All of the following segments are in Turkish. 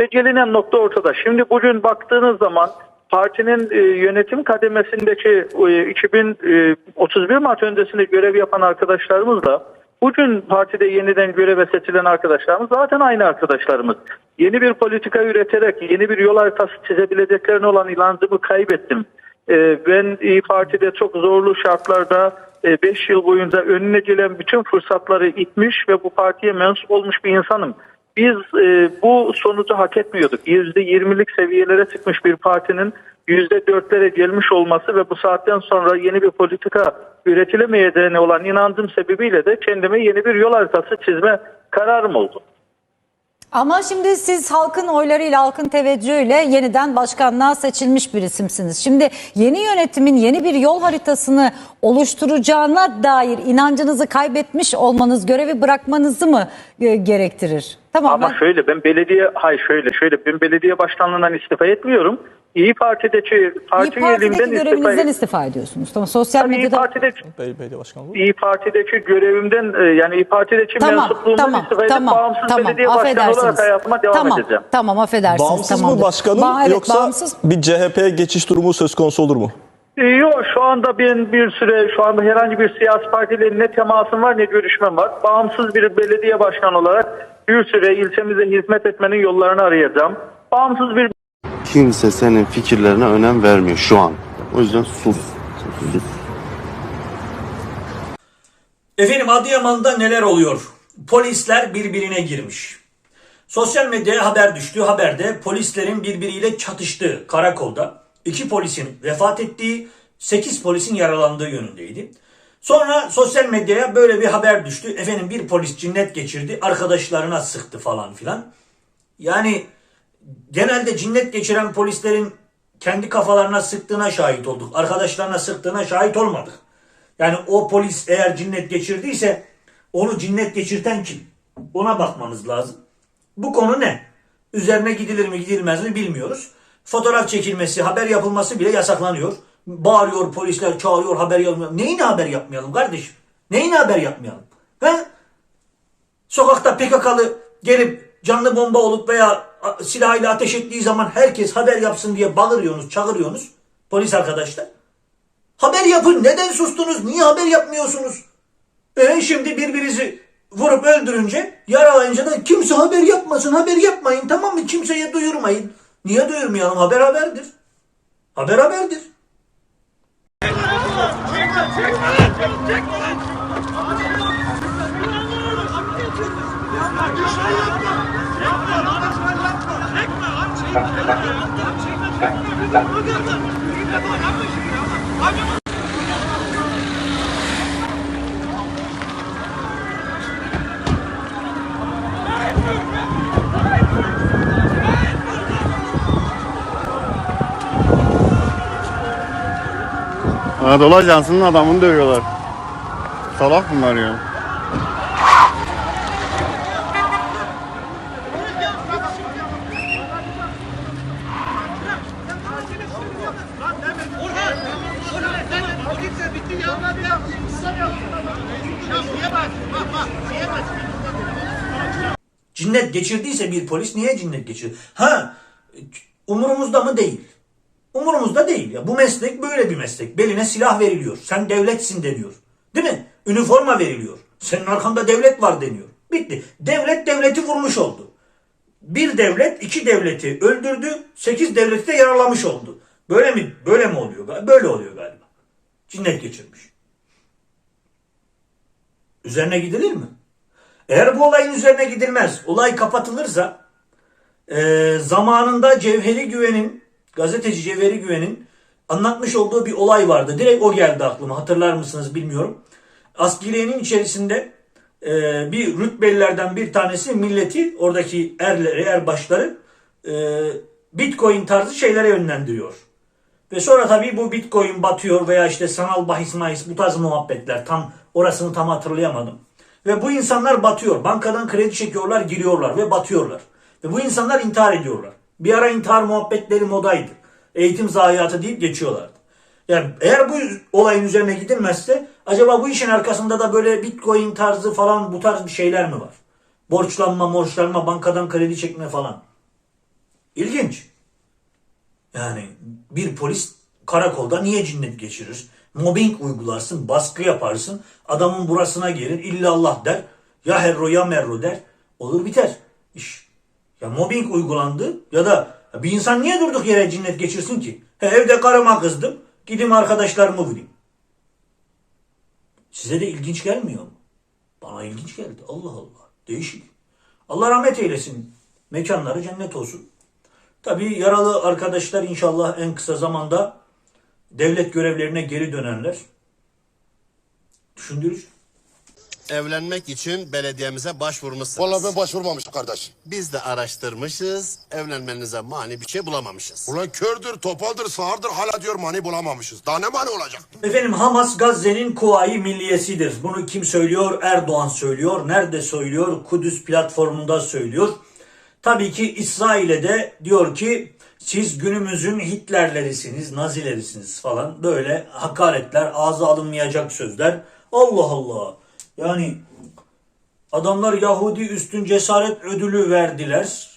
Ve gelinen nokta ortada. Şimdi bugün baktığınız zaman partinin e, yönetim kademesindeki e, 2031 Mart öncesinde görev yapan arkadaşlarımızla bugün partide yeniden göreve seçilen arkadaşlarımız zaten aynı arkadaşlarımız. Yeni bir politika üreterek yeni bir yol haritası çizebileceklerine olan inancımı kaybettim. E, ben İyi Parti'de çok zorlu şartlarda 5 yıl boyunca önüne gelen bütün fırsatları itmiş ve bu partiye mensup olmuş bir insanım. Biz e, bu sonucu hak etmiyorduk. %20'lik seviyelere çıkmış bir partinin %4'lere gelmiş olması ve bu saatten sonra yeni bir politika üretilemeyeceğine olan inancım sebebiyle de kendime yeni bir yol haritası çizme kararım oldu. Ama şimdi siz halkın oylarıyla, halkın teveccühüyle yeniden başkanlığa seçilmiş bir isimsiniz. Şimdi yeni yönetimin yeni bir yol haritasını oluşturacağına dair inancınızı kaybetmiş olmanız, görevi bırakmanızı mı e, gerektirir? Tamam. Ama ben- şöyle ben belediye hayır şöyle şöyle ben belediye başkanlığından istifa etmiyorum. İyi Parti'deki İyi parti Parti'deki üyeliğimden istifa görevinizden istifa ediyorsunuz. Tamam sosyal Tabii İyi medyada... Parti'deki Belediye Başkanlığı. İyi Parti'deki görevimden e, yani İyi Parti'deki Tamam, mensupluğumdan tamam, istifa edip tamam, bağımsız tamam, belediye başkanı olarak hayatıma devam tamam, edeceğim. Tamam, affedersiniz. Bağımsız tamamdır. mı başkanım Ba- evet, yoksa bağımsız. bir CHP'ye geçiş durumu söz konusu olur mu? Yok şu anda ben bir süre şu anda herhangi bir siyasi partiyle ne temasım var ne görüşmem var. Bağımsız bir belediye başkanı olarak bir süre ilçemize hizmet etmenin yollarını arayacağım. Bağımsız bir Kimse senin fikirlerine önem vermiyor şu an. O yüzden sus. Sus. Efendim Adıyaman'da neler oluyor? Polisler birbirine girmiş. Sosyal medyaya haber düştü. Haberde polislerin birbiriyle çatıştığı karakolda iki polisin vefat ettiği, 8 polisin yaralandığı yönündeydi. Sonra sosyal medyaya böyle bir haber düştü. Efendim bir polis cinnet geçirdi, arkadaşlarına sıktı falan filan. Yani genelde cinnet geçiren polislerin kendi kafalarına sıktığına şahit olduk. Arkadaşlarına sıktığına şahit olmadık. Yani o polis eğer cinnet geçirdiyse onu cinnet geçirten kim? Ona bakmanız lazım. Bu konu ne? Üzerine gidilir mi gidilmez mi bilmiyoruz. Fotoğraf çekilmesi, haber yapılması bile yasaklanıyor. Bağırıyor polisler, çağırıyor haber yapmayalım. Neyine haber yapmayalım kardeşim? Neyine haber yapmayalım? He? Sokakta PKK'lı gelip canlı bomba olup veya silahıyla ateş ettiği zaman herkes haber yapsın diye bağırıyorsunuz, çağırıyorsunuz polis arkadaşlar. Haber yapın. Neden sustunuz? Niye haber yapmıyorsunuz? E şimdi birbirinizi vurup öldürünce yaralayınca da kimse haber yapmasın. Haber yapmayın tamam mı? Kimseye duyurmayın. Niye duyurmayalım? Haber haberdir. Haber haberdir. Anadolu Ajansı'nın adamını dövüyorlar. Salak bunlar ya. Cinnet geçirdiyse bir polis niye cinnet geçirir? Ha umurumuzda mı değil. Umurumuzda değil. Ya bu meslek böyle bir meslek. Beline silah veriliyor. Sen devletsin deniyor. Değil mi? Üniforma veriliyor. Senin arkanda devlet var deniyor. Bitti. Devlet devleti vurmuş oldu. Bir devlet iki devleti öldürdü. Sekiz devleti de yaralamış oldu. Böyle mi? Böyle mi oluyor? Böyle oluyor galiba. Cinnet geçirmiş. Üzerine gidilir mi? Eğer bu olayın üzerine gidilmez, olay kapatılırsa e, zamanında Cevheri Güven'in, gazeteci Cevheri Güven'in anlatmış olduğu bir olay vardı. Direkt o geldi aklıma. Hatırlar mısınız bilmiyorum. Askeriyenin içerisinde e, bir rütbelilerden bir tanesi milleti, oradaki erleri, erbaşları e, bitcoin tarzı şeylere yönlendiriyor. Ve sonra tabii bu bitcoin batıyor veya işte sanal bahis mahis bu tarz muhabbetler tam orasını tam hatırlayamadım. Ve bu insanlar batıyor. Bankadan kredi çekiyorlar, giriyorlar ve batıyorlar. Ve bu insanlar intihar ediyorlar. Bir ara intihar muhabbetleri modaydı. Eğitim zayiatı deyip geçiyorlardı. Yani eğer bu olayın üzerine gidilmezse acaba bu işin arkasında da böyle bitcoin tarzı falan bu tarz bir şeyler mi var? Borçlanma, borçlanma, bankadan kredi çekme falan. İlginç. Yani bir polis karakolda niye cinnet geçirir? Mobbing uygularsın, baskı yaparsın. Adamın burasına gelir, illallah der. Ya herro ya merro der. Olur biter iş. Ya mobbing uygulandı ya da bir insan niye durduk yere cinnet geçirsin ki? He, evde karıma kızdım. Gideyim arkadaşlarımı vurayım. Size de ilginç gelmiyor mu? Bana ilginç geldi. Allah Allah. Değişik. Allah rahmet eylesin. Mekanları cennet olsun. Tabii yaralı arkadaşlar inşallah en kısa zamanda devlet görevlerine geri dönerler. Düşündürücü. Evlenmek için belediyemize başvurmuşsunuz. Vallahi ben başvurmamışım kardeş. Biz de araştırmışız, evlenmenize mani bir şey bulamamışız. Ulan kördür, topaldır, sağırdır hala diyor mani bulamamışız. Daha ne mani olacak? Efendim Hamas Gazze'nin Kuvayi Milliyesidir. Bunu kim söylüyor? Erdoğan söylüyor. Nerede söylüyor? Kudüs platformunda söylüyor. Tabii ki İsrail'e de diyor ki siz günümüzün Hitlerlerisiniz, Nazilerisiniz falan böyle hakaretler, ağza alınmayacak sözler. Allah Allah. Yani adamlar Yahudi üstün cesaret ödülü verdiler.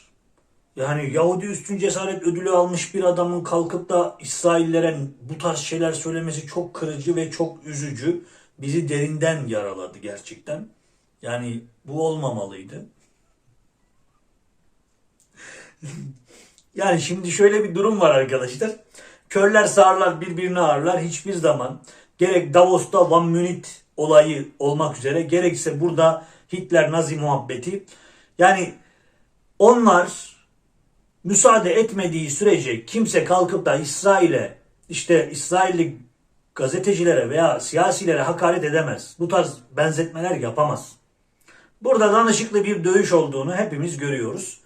Yani Yahudi üstün cesaret ödülü almış bir adamın kalkıp da İsraillere bu tarz şeyler söylemesi çok kırıcı ve çok üzücü. Bizi derinden yaraladı gerçekten. Yani bu olmamalıydı. yani şimdi şöyle bir durum var arkadaşlar. Körler sağırlar birbirini ağırlar. Hiçbir zaman gerek Davos'ta Van Münih olayı olmak üzere gerekse burada Hitler Nazi muhabbeti. Yani onlar müsaade etmediği sürece kimse kalkıp da İsrail'e işte İsrailli gazetecilere veya siyasilere hakaret edemez. Bu tarz benzetmeler yapamaz. Burada danışıklı bir dövüş olduğunu hepimiz görüyoruz.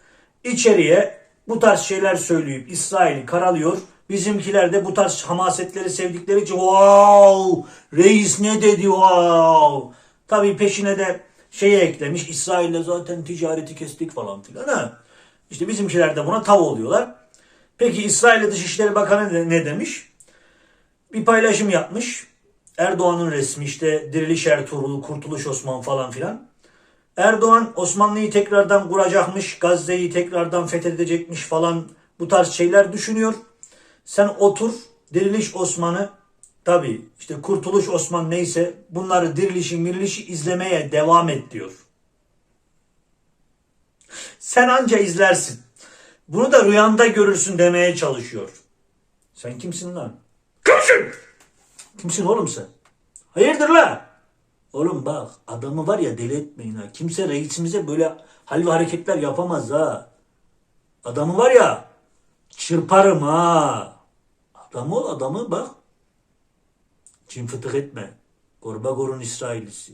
İçeriye bu tarz şeyler söyleyip İsrail'i karalıyor. Bizimkiler de bu tarz hamasetleri sevdikleri için wow reis ne dedi wow. Tabii peşine de şeye eklemiş İsrail'le zaten ticareti kestik falan filan ha. İşte bizimkiler de buna tav oluyorlar. Peki İsrail Dışişleri Bakanı ne- demiş? Bir paylaşım yapmış. Erdoğan'ın resmi işte Diriliş Ertuğrul, Kurtuluş Osman falan filan. Erdoğan Osmanlı'yı tekrardan kuracakmış, Gazze'yi tekrardan fethedecekmiş falan bu tarz şeyler düşünüyor. Sen otur Diriliş Osman'ı tabi işte Kurtuluş Osman neyse bunları dirilişi mirilişi izlemeye devam et diyor. Sen anca izlersin. Bunu da rüyanda görürsün demeye çalışıyor. Sen kimsin lan? Kimsin? Kimsin oğlum sen? Hayırdır la? Oğlum bak adamı var ya deli etmeyin ha. Kimse reisimize böyle hal ve hareketler yapamaz ha. Adamı var ya çırparım ha. Adamı ol adamı bak. Çin fıtık etme. Gorba gorun İsraillisi.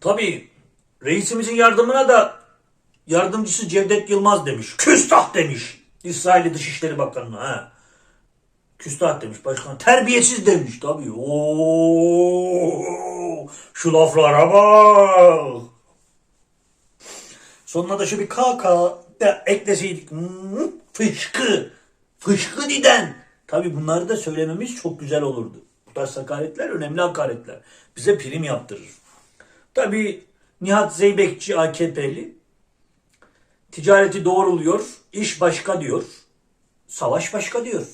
Tabii reisimizin yardımına da yardımcısı Cevdet Yılmaz demiş. Küstah demiş. İsrail Dışişleri Bakanı'na ha. Küstah demiş başkan. Terbiyesiz demiş tabii. Oo, şu laflara bak. Sonuna da şu bir kaka da ekleseydik. Hmm, fışkı. Fışkı diden. Tabii bunları da söylememiz çok güzel olurdu. Bu tarz hakaretler önemli hakaretler. Bize prim yaptırır. Tabii Nihat Zeybekçi AKP'li ticareti doğruluyor, iş başka diyor, savaş başka diyor.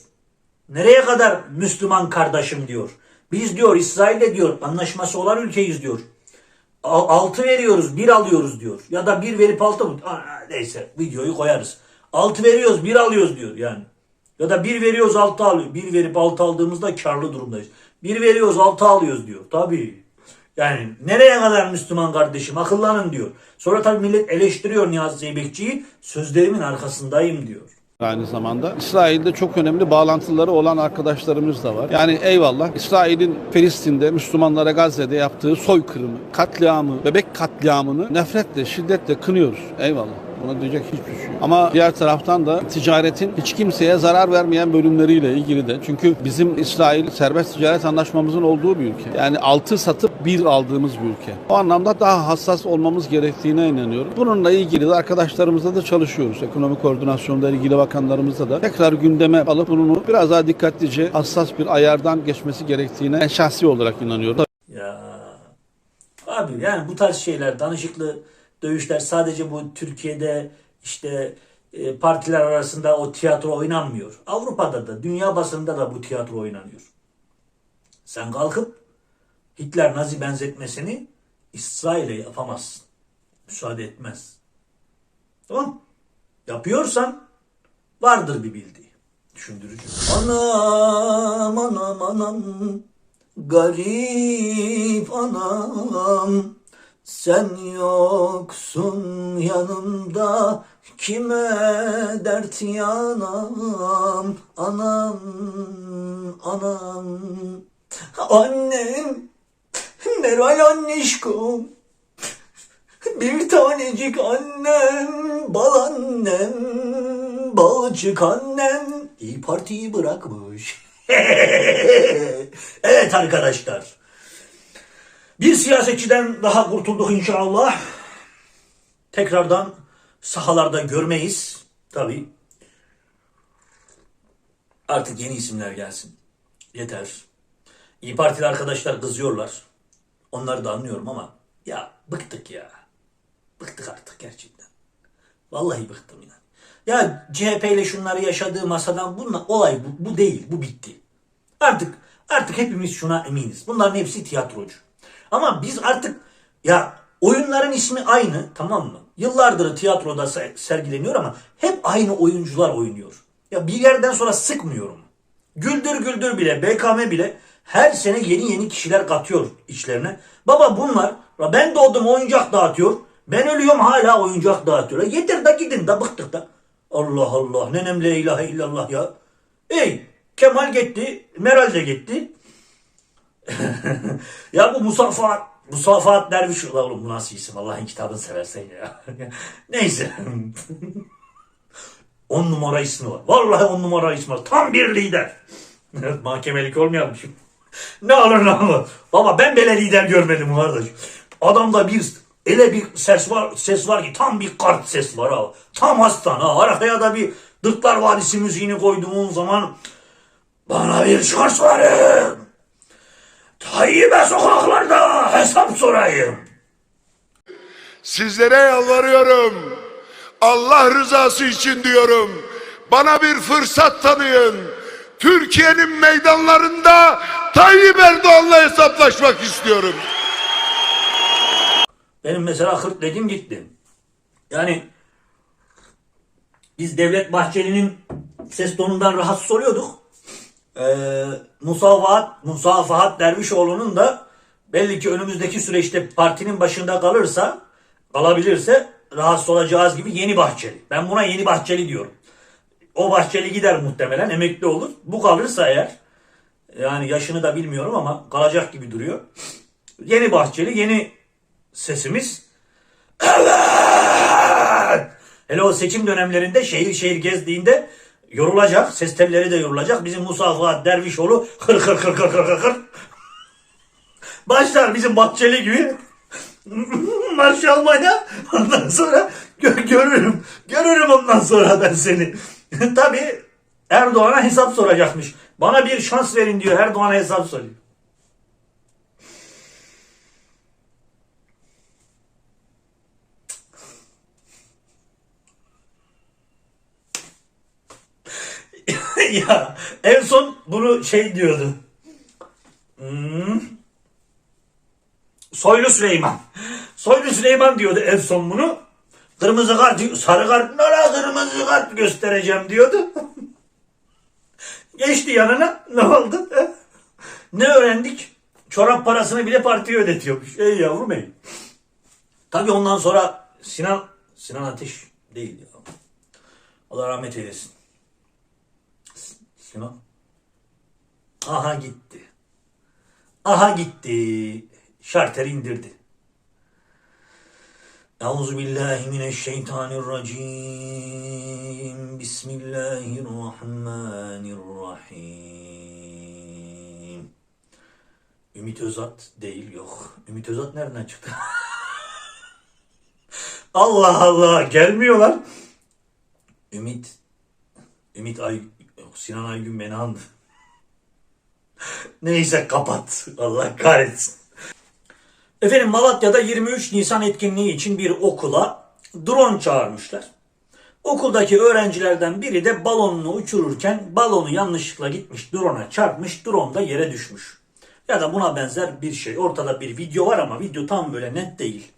Nereye kadar Müslüman kardeşim diyor. Biz diyor İsrail'le diyor anlaşması olan ülkeyiz diyor. Al- Altı veriyoruz bir alıyoruz diyor. Ya da bir verip altı mı? Aa, Neyse videoyu koyarız. Altı veriyoruz bir alıyoruz diyor yani. Ya da bir veriyoruz altı alıyor. Bir verip altı aldığımızda karlı durumdayız. Bir veriyoruz altı alıyoruz diyor. Tabii. Yani nereye kadar Müslüman kardeşim akıllanın diyor. Sonra tabii millet eleştiriyor Niyazi Zeybekçi'yi. Sözlerimin arkasındayım diyor. Aynı zamanda İsrail'de çok önemli bağlantıları olan arkadaşlarımız da var. Yani eyvallah İsrail'in Filistin'de Müslümanlara Gazze'de yaptığı soykırımı, katliamı, bebek katliamını nefretle, şiddetle kınıyoruz. Eyvallah. Buna diyecek hiçbir şey yok. Ama diğer taraftan da ticaretin hiç kimseye zarar vermeyen bölümleriyle ilgili de. Çünkü bizim İsrail serbest ticaret anlaşmamızın olduğu bir ülke. Yani altı satıp bir aldığımız bir ülke. O anlamda daha hassas olmamız gerektiğine inanıyorum. Bununla ilgili de arkadaşlarımızla da çalışıyoruz. Ekonomi koordinasyonda ilgili bakanlarımızla da tekrar gündeme alıp bunu biraz daha dikkatlice hassas bir ayardan geçmesi gerektiğine ben şahsi olarak inanıyorum. Ya abi yani bu tarz şeyler danışıklı dövüşler sadece bu Türkiye'de işte e, partiler arasında o tiyatro oynanmıyor. Avrupa'da da dünya basında da bu tiyatro oynanıyor. Sen kalkıp Hitler Nazi benzetmesini İsrail'e yapamazsın. Müsaade etmez. Tamam? Yapıyorsan vardır bir bildiği. Düşündürücü. Anam anam anam garip anam sen yoksun yanımda kime dert yanam anam anam annem Meral annişkom bir tanecik annem, bal annem, balcık annem İyi Parti'yi bırakmış. evet arkadaşlar. Bir siyasetçiden daha kurtulduk inşallah. Tekrardan sahalarda görmeyiz. Tabii. Artık yeni isimler gelsin. Yeter. İyi Partili arkadaşlar kızıyorlar. Onları da anlıyorum ama ya bıktık ya. Bıktık artık gerçekten. Vallahi bıktım ya. Ya CHP ile şunları yaşadığı masadan bununla olay bu, bu değil. Bu bitti. Artık artık hepimiz şuna eminiz. Bunların hepsi tiyatrocu. Ama biz artık ya oyunların ismi aynı tamam mı? Yıllardır tiyatroda se- sergileniyor ama hep aynı oyuncular oynuyor. Ya bir yerden sonra sıkmıyorum. Güldür Güldür bile, BKM bile her sene yeni yeni kişiler katıyor içlerine. Baba bunlar, ben doğdum oyuncak dağıtıyor. Ben ölüyorum hala oyuncak dağıtıyor. Yeter da gidin da bıktık da. Allah Allah nenem la ilahe illallah ya. Ey Kemal gitti, Meral de gitti. Ya bu Musafahat, Musafahat Derviş. Ulan oğlum bu nasıl isim Allah'ın kitabını seversen ya. Neyse. On numara ismi var. Vallahi on numara ismi var. Tam bir lider. Mahkemelik olmayalmışım. ne olur ne olur. Baba ben böyle lider görmedim kardeş. Adamda bir ele bir ses var ses var ki tam bir kart ses var ha. Tam aslan ha. Arkaya da bir Dırtlar Vadisi müziğini koyduğun zaman bana bir şans verin. Tayyip'e sokaklarda hesap sorayım. Sizlere yalvarıyorum. Allah rızası için diyorum. Bana bir fırsat tanıyın. Türkiye'nin meydanlarında Tayyip Erdoğan'la hesaplaşmak istiyorum. Benim mesela hırtledim gitti. Yani biz Devlet Bahçeli'nin ses tonundan rahatsız oluyorduk. Ee, Musafahat, Musafahat Dervişoğlu'nun da belli ki önümüzdeki süreçte partinin başında kalırsa, kalabilirse rahatsız olacağız gibi yeni Bahçeli. Ben buna yeni Bahçeli diyorum. O Bahçeli gider muhtemelen, emekli olur. Bu kalırsa eğer, yani yaşını da bilmiyorum ama kalacak gibi duruyor. Yeni Bahçeli, yeni sesimiz. Evet! Hele o seçim dönemlerinde şehir şehir gezdiğinde yorulacak. Ses telleri de yorulacak. Bizim Musa Fuat Dervişoğlu hır hır hır hır hır hır hır. Başlar bizim Bahçeli gibi. Marş almaya. Ondan sonra gö- görürüm. Görürüm ondan sonra ben seni. Tabii Erdoğan'a hesap soracakmış. Bana bir şans verin diyor. Erdoğan'a hesap soruyor. ya en son bunu şey diyordu. Hmm. Soylu Süleyman. Soylu Süleyman diyordu en son bunu. Kırmızı kart, sarı kart, nara kırmızı kart göstereceğim diyordu. Geçti yanına. Ne oldu? ne öğrendik? Çorap parasını bile partiye ödetiyormuş. Ey yavrum ey. Tabii ondan sonra Sinan, Sinan Ateş değil ya. Allah rahmet eylesin. Sinan. Aha gitti. Aha gitti. Şarter indirdi. Euzu billahi mineşşeytanirracim. Bismillahirrahmanirrahim. Ümit Özat değil yok. Ümit Özat nereden çıktı? Allah Allah gelmiyorlar. Ümit Ümit Ay Sinan Aygün beni andı. Neyse kapat. Allah kahretsin. Efendim Malatya'da 23 Nisan etkinliği için bir okula drone çağırmışlar. Okuldaki öğrencilerden biri de balonunu uçururken balonu yanlışlıkla gitmiş drone'a çarpmış drone da yere düşmüş. Ya da buna benzer bir şey. Ortada bir video var ama video tam böyle net değil.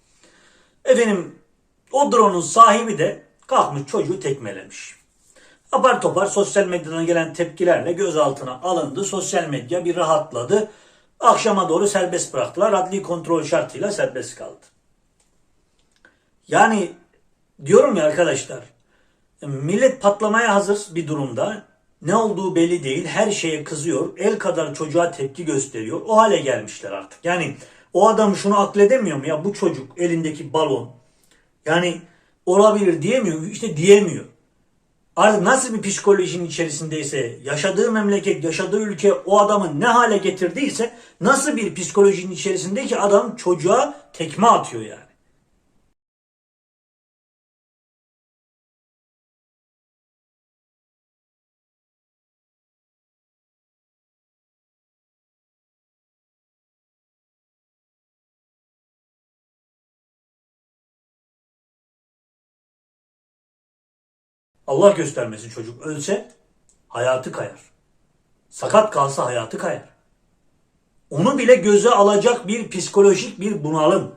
Efendim o drone'un sahibi de kalkmış çocuğu tekmelemiş. Apar topar sosyal medyadan gelen tepkilerle gözaltına alındı. Sosyal medya bir rahatladı. Akşama doğru serbest bıraktılar. Adli kontrol şartıyla serbest kaldı. Yani diyorum ya arkadaşlar millet patlamaya hazır bir durumda. Ne olduğu belli değil. Her şeye kızıyor. El kadar çocuğa tepki gösteriyor. O hale gelmişler artık. Yani o adam şunu akledemiyor mu? Ya bu çocuk elindeki balon. Yani olabilir diyemiyor. İşte diyemiyor. Artık nasıl bir psikolojinin içerisindeyse, yaşadığı memleket, yaşadığı ülke o adamı ne hale getirdiyse, nasıl bir psikolojinin içerisindeki adam çocuğa tekme atıyor yani. Allah göstermesin çocuk ölse hayatı kayar. Sakat kalsa hayatı kayar. Onu bile göze alacak bir psikolojik bir bunalım.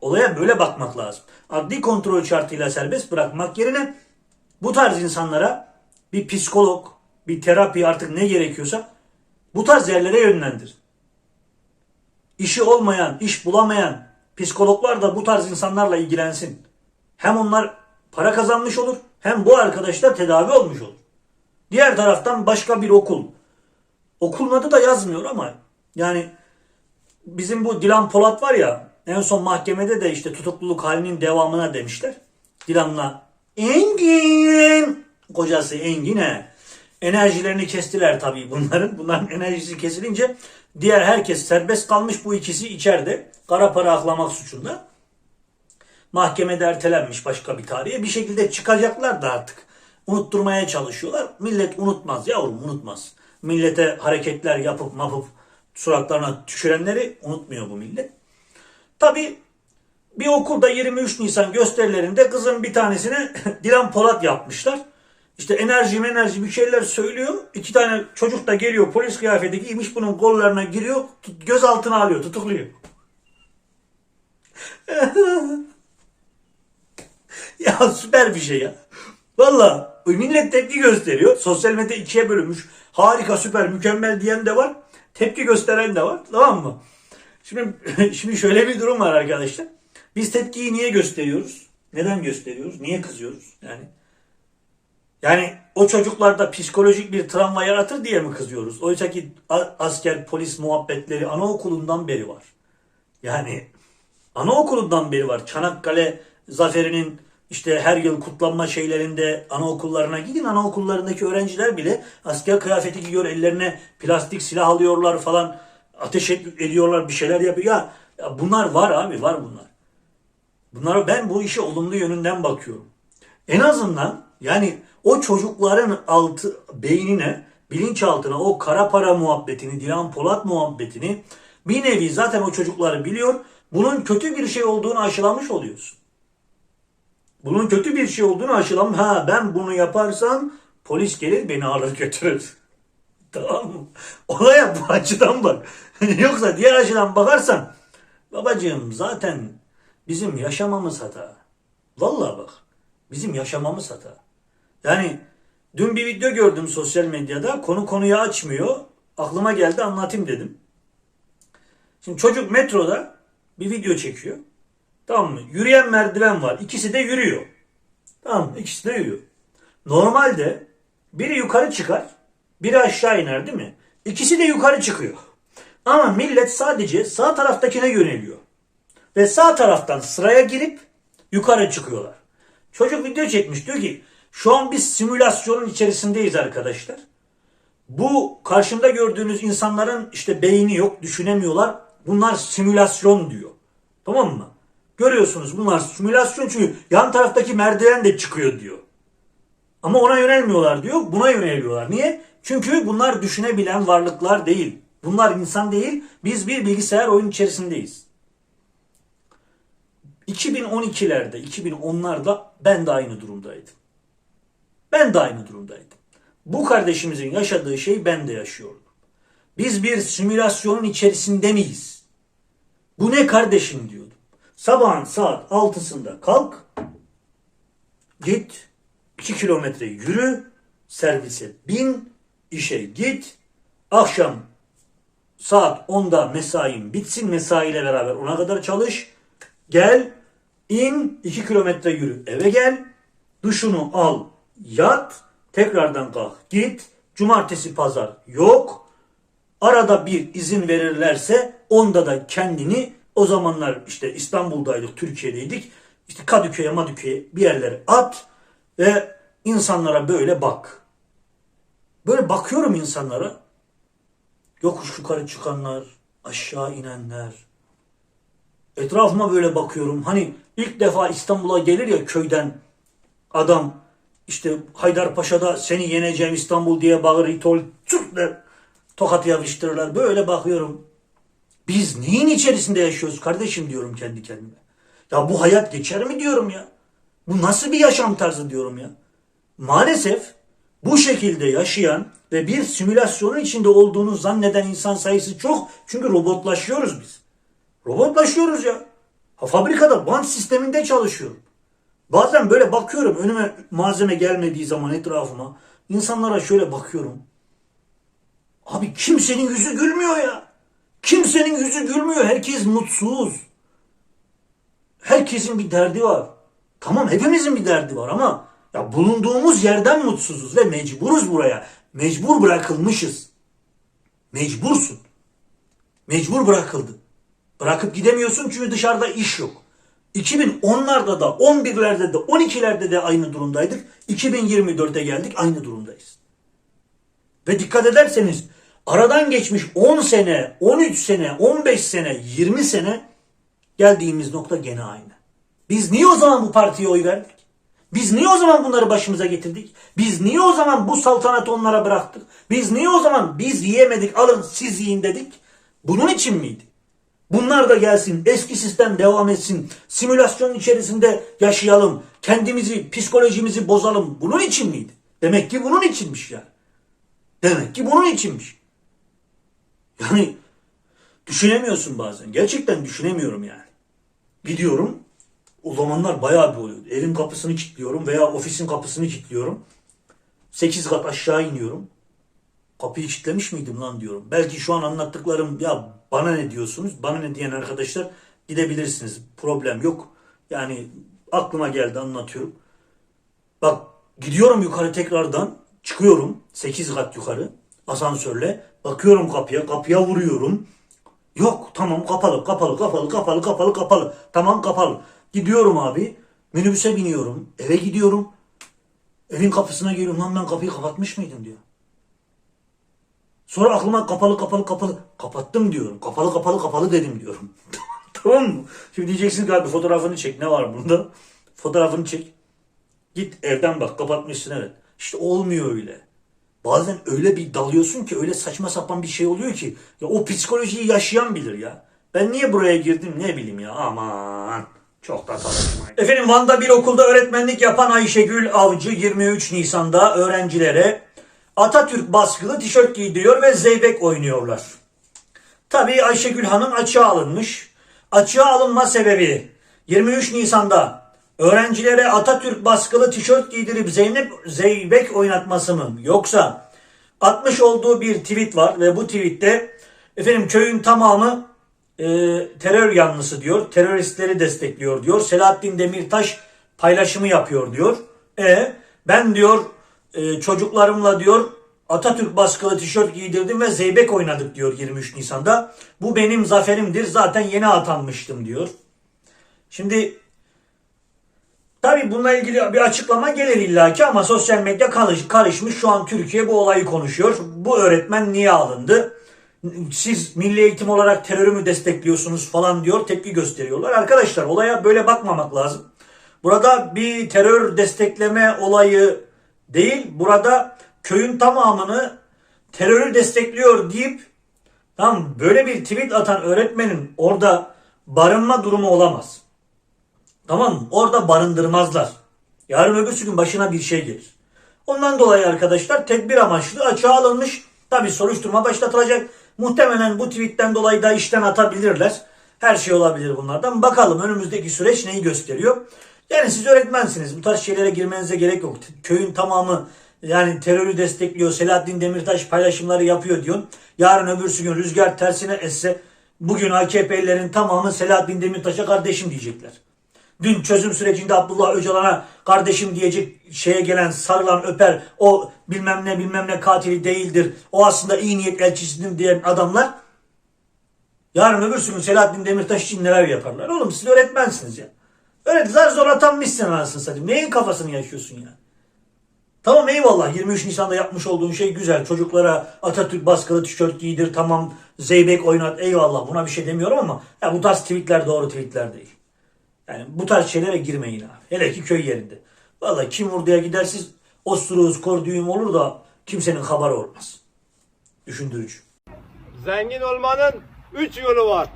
Olaya böyle bakmak lazım. Adli kontrol şartıyla serbest bırakmak yerine bu tarz insanlara bir psikolog, bir terapi artık ne gerekiyorsa bu tarz yerlere yönlendir. İşi olmayan, iş bulamayan psikologlar da bu tarz insanlarla ilgilensin. Hem onlar para kazanmış olur hem bu arkadaşlar tedavi olmuş olur. Diğer taraftan başka bir okul. Okulun adı da yazmıyor ama yani bizim bu Dilan Polat var ya en son mahkemede de işte tutukluluk halinin devamına demişler. Dilan'la Engin kocası Engin'e enerjilerini kestiler tabii bunların. Bunların enerjisi kesilince diğer herkes serbest kalmış bu ikisi içeride kara para aklamak suçunda. Mahkemede ertelenmiş başka bir tarihe. Bir şekilde çıkacaklar da artık. Unutturmaya çalışıyorlar. Millet unutmaz yavrum unutmaz. Millete hareketler yapıp mapıp suratlarına düşürenleri unutmuyor bu millet. Tabi bir okulda 23 Nisan gösterilerinde kızın bir tanesine Dilan Polat yapmışlar. İşte enerji enerji bir şeyler söylüyor. İki tane çocuk da geliyor polis kıyafeti giymiş bunun kollarına giriyor. Gözaltına alıyor tutukluyor. Ya süper bir şey ya. Valla millet tepki gösteriyor. Sosyal medya ikiye bölünmüş. Harika, süper, mükemmel diyen de var. Tepki gösteren de var. Tamam mı? Şimdi şimdi şöyle bir durum var arkadaşlar. Biz tepkiyi niye gösteriyoruz? Neden gösteriyoruz? Niye kızıyoruz? Yani yani o çocuklarda psikolojik bir travma yaratır diye mi kızıyoruz? Oysa ki asker, polis muhabbetleri anaokulundan beri var. Yani anaokulundan beri var. Çanakkale zaferinin işte her yıl kutlanma şeylerinde anaokullarına gidin. Anaokullarındaki öğrenciler bile asker kıyafeti giyiyor. Ellerine plastik silah alıyorlar falan. Ateş ed- ediyorlar bir şeyler yapıyor. Ya, ya bunlar var abi var bunlar. Bunlara ben bu işe olumlu yönünden bakıyorum. En azından yani o çocukların altı beynine, bilinçaltına o kara para muhabbetini, Dilan Polat muhabbetini bir nevi zaten o çocukları biliyor. Bunun kötü bir şey olduğunu aşılamış oluyorsun. Bunun kötü bir şey olduğunu aşılam. Ha ben bunu yaparsam polis gelir beni alır götürür. tamam mı? Olaya bu açıdan bak. Yoksa diğer açıdan bakarsan babacığım zaten bizim yaşamamız hata. Vallahi bak bizim yaşamamız hata. Yani dün bir video gördüm sosyal medyada. Konu konuyu açmıyor. Aklıma geldi anlatayım dedim. Şimdi çocuk metroda bir video çekiyor. Tamam mı? Yürüyen merdiven var. İkisi de yürüyor. Tamam mı? İkisi de yürüyor. Normalde biri yukarı çıkar, biri aşağı iner değil mi? İkisi de yukarı çıkıyor. Ama millet sadece sağ taraftakine yöneliyor. Ve sağ taraftan sıraya girip yukarı çıkıyorlar. Çocuk video çekmiş diyor ki şu an biz simülasyonun içerisindeyiz arkadaşlar. Bu karşımda gördüğünüz insanların işte beyni yok, düşünemiyorlar. Bunlar simülasyon diyor. Tamam mı? Görüyorsunuz bunlar simülasyon çünkü yan taraftaki merdiven de çıkıyor diyor. Ama ona yönelmiyorlar diyor. Buna yöneliyorlar. Niye? Çünkü bunlar düşünebilen varlıklar değil. Bunlar insan değil. Biz bir bilgisayar oyun içerisindeyiz. 2012'lerde, 2010'larda ben de aynı durumdaydım. Ben de aynı durumdaydım. Bu kardeşimizin yaşadığı şeyi ben de yaşıyordum. Biz bir simülasyonun içerisinde miyiz? Bu ne kardeşim diyordum. Sabahın saat 6'sında kalk, git, 2 kilometre yürü, servise bin, işe git, akşam saat 10'da mesain bitsin, mesaiyle beraber ona kadar çalış, gel, in, 2 kilometre yürü, eve gel, duşunu al, yat, tekrardan kalk, git, cumartesi pazar yok, Arada bir izin verirlerse onda da kendini o zamanlar işte İstanbul'daydık, Türkiye'deydik. İşte Kadıköy'e, Madüköy'e bir yerlere at ve insanlara böyle bak. Böyle bakıyorum insanlara. Yokuş yukarı çıkanlar, aşağı inenler. Etrafıma böyle bakıyorum. Hani ilk defa İstanbul'a gelir ya köyden adam işte Haydarpaşa'da seni yeneceğim İstanbul diye bağırır, itol, Türk der tokat yapıştırırlar. Böyle bakıyorum. Biz neyin içerisinde yaşıyoruz kardeşim diyorum kendi kendime. Ya bu hayat geçer mi diyorum ya. Bu nasıl bir yaşam tarzı diyorum ya. Maalesef bu şekilde yaşayan ve bir simülasyonun içinde olduğunu zanneden insan sayısı çok. Çünkü robotlaşıyoruz biz. Robotlaşıyoruz ya. Ha, fabrikada bant sisteminde çalışıyorum. Bazen böyle bakıyorum önüme malzeme gelmediği zaman etrafıma. insanlara şöyle bakıyorum. Abi kimsenin yüzü gülmüyor ya. Kimsenin yüzü gülmüyor. Herkes mutsuz. Herkesin bir derdi var. Tamam hepimizin bir derdi var ama ya bulunduğumuz yerden mutsuzuz ve mecburuz buraya. Mecbur bırakılmışız. Mecbursun. Mecbur bırakıldı. Bırakıp gidemiyorsun çünkü dışarıda iş yok. 2010'larda da 11'lerde de 12'lerde de aynı durumdaydık. 2024'e geldik aynı durumdayız. Ve dikkat ederseniz aradan geçmiş 10 sene, 13 sene, 15 sene, 20 sene geldiğimiz nokta gene aynı. Biz niye o zaman bu partiye oy verdik? Biz niye o zaman bunları başımıza getirdik? Biz niye o zaman bu saltanatı onlara bıraktık? Biz niye o zaman biz yiyemedik alın siz yiyin dedik? Bunun için miydi? Bunlar da gelsin, eski sistem devam etsin, simülasyon içerisinde yaşayalım, kendimizi, psikolojimizi bozalım. Bunun için miydi? Demek ki bunun içinmiş yani. Demek ki bunun içinmiş. Yani düşünemiyorsun bazen. Gerçekten düşünemiyorum yani. Gidiyorum. O zamanlar bayağı bir oluyordu. Evin kapısını kilitliyorum veya ofisin kapısını kilitliyorum. 8 kat aşağı iniyorum. Kapıyı kilitlemiş miydim lan diyorum. Belki şu an anlattıklarım ya bana ne diyorsunuz? Bana ne diyen arkadaşlar gidebilirsiniz. Problem yok. Yani aklıma geldi anlatıyorum. Bak gidiyorum yukarı tekrardan çıkıyorum 8 kat yukarı asansörle bakıyorum kapıya kapıya vuruyorum. Yok tamam kapalı kapalı kapalı kapalı kapalı kapalı tamam kapalı. Gidiyorum abi minibüse biniyorum eve gidiyorum. Evin kapısına geliyorum lan ben kapıyı kapatmış mıydım diyor. Sonra aklıma kapalı kapalı kapalı kapattım diyorum. Kapalı kapalı kapalı dedim diyorum. tamam mı? Şimdi diyeceksin ki abi fotoğrafını çek ne var bunda? Fotoğrafını çek. Git evden bak kapatmışsın evet. İşte olmuyor öyle. Bazen öyle bir dalıyorsun ki öyle saçma sapan bir şey oluyor ki ya o psikolojiyi yaşayan bilir ya. Ben niye buraya girdim ne bileyim ya aman. Çok da tartışmayın. Efendim Van'da bir okulda öğretmenlik yapan Ayşegül Avcı 23 Nisan'da öğrencilere Atatürk baskılı tişört giydiriyor ve zeybek oynuyorlar. Tabii Ayşegül Hanım açığa alınmış. Açığa alınma sebebi 23 Nisan'da öğrencilere Atatürk baskılı tişört giydirip Zeynep Zeybek oynatması mı? Yoksa atmış olduğu bir tweet var ve bu tweette efendim köyün tamamı e, terör yanlısı diyor. Teröristleri destekliyor diyor. Selahattin Demirtaş paylaşımı yapıyor diyor. E ben diyor e, çocuklarımla diyor Atatürk baskılı tişört giydirdim ve zeybek oynadık diyor 23 Nisan'da. Bu benim zaferimdir. Zaten yeni atanmıştım diyor. Şimdi tabi bununla ilgili bir açıklama gelir illaki ama sosyal medya karış, karışmış. Şu an Türkiye bu olayı konuşuyor. Bu öğretmen niye alındı? Siz milli eğitim olarak terörü mü destekliyorsunuz falan diyor tepki gösteriyorlar. Arkadaşlar olaya böyle bakmamak lazım. Burada bir terör destekleme olayı değil. Burada köyün tamamını terörü destekliyor deyip tam böyle bir tweet atan öğretmenin orada barınma durumu olamaz. Tamam mı? Orada barındırmazlar. Yarın öbürsü gün başına bir şey gelir. Ondan dolayı arkadaşlar tedbir amaçlı açığa alınmış. Tabi soruşturma başlatılacak. Muhtemelen bu tweetten dolayı da işten atabilirler. Her şey olabilir bunlardan. Bakalım önümüzdeki süreç neyi gösteriyor. Yani siz öğretmensiniz. Bu tarz şeylere girmenize gerek yok. Köyün tamamı yani terörü destekliyor. Selahattin Demirtaş paylaşımları yapıyor diyorsun. Yarın öbürsü gün rüzgar tersine esse bugün AKP'lilerin tamamı Selahattin Demirtaş'a kardeşim diyecekler. Dün çözüm sürecinde Abdullah Öcalan'a kardeşim diyecek şeye gelen sarılan öper o bilmem ne bilmem ne katili değildir. O aslında iyi niyet elçisidir diyen adamlar yarın öbürsü gün Selahattin Demirtaş için neler yaparlar. Oğlum siz öğretmensiniz ya. Öyle zar zor atanmışsın anasını satayım. Neyin kafasını yaşıyorsun ya? Tamam eyvallah 23 Nisan'da yapmış olduğun şey güzel. Çocuklara Atatürk baskılı tişört giydir tamam zeybek oynat eyvallah buna bir şey demiyorum ama ya bu tarz tweetler doğru tweetler değil. Yani bu tarz şeylere girmeyin abi. Hele ki köy yerinde. Vallahi kim vurduya gidersiz osuruz kor düğüm olur da kimsenin haberi olmaz. Düşündürücü. Zengin olmanın üç yolu var.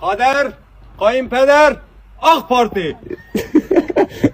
Kader, kayınpeder, AK Parti.